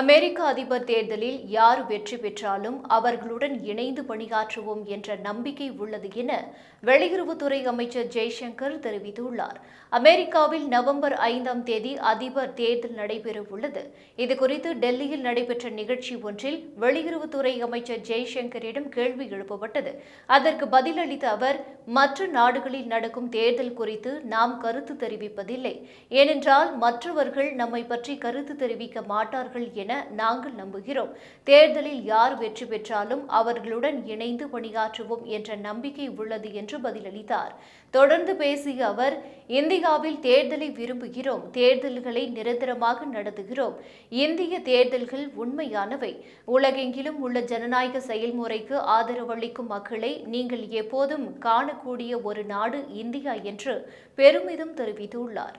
அமெரிக்க அதிபர் தேர்தலில் யார் வெற்றி பெற்றாலும் அவர்களுடன் இணைந்து பணியாற்றுவோம் என்ற நம்பிக்கை உள்ளது என வெளியுறவுத்துறை அமைச்சர் ஜெய்சங்கர் தெரிவித்துள்ளார். அமெரிக்காவில் நவம்பர் ஐந்தாம் தேதி அதிபர் தேர்தல் நடைபெறவுள்ளது. இதுகுறித்து டெல்லியில் நடைபெற்ற நிகழ்ச்சி ஒன்றில் வெளியுறவுத்துறை அமைச்சர் ஜெய்சங்கரிடம் கேள்வி எழுப்பப்பட்டது. அதற்கு பதிலளித்த அவர் மற்ற நாடுகளில் நடக்கும் தேர்தல் குறித்து நாம் கருத்து தெரிவிப்பதில்லை. ஏனென்றால் மற்றவர்கள் நம்மை பற்றி கருத்து தெரிவிக்க மாட்டார்கள் என நாங்கள் நம்புகிறோம். தேர்தலில் யார் வெற்றி பெற்றாலும் அவர்களுடன் இணைந்து பணியாற்றுவோம் என்ற நம்பிக்கை உள்ளது என்று பதிலளித்தார். தொடர்ந்து பேசிய அவர் இந்தியாவில் தேர்தலை விரும்புகிறோம். தேர்தல்களை நிரந்தரமாக நடத்துகிறோம். இந்திய தேர்தல்கள் உண்மையானவை. உலகெங்கிலும் உள்ள ஜனநாயக செயல்முறைக்கு ஆதரவளிக்கும் மக்களை நீங்கள் எப்போதும் காணக்கூடிய ஒரு நாடு இந்தியா என்று பெருமிதம் தெரிவித்துள்ளார்.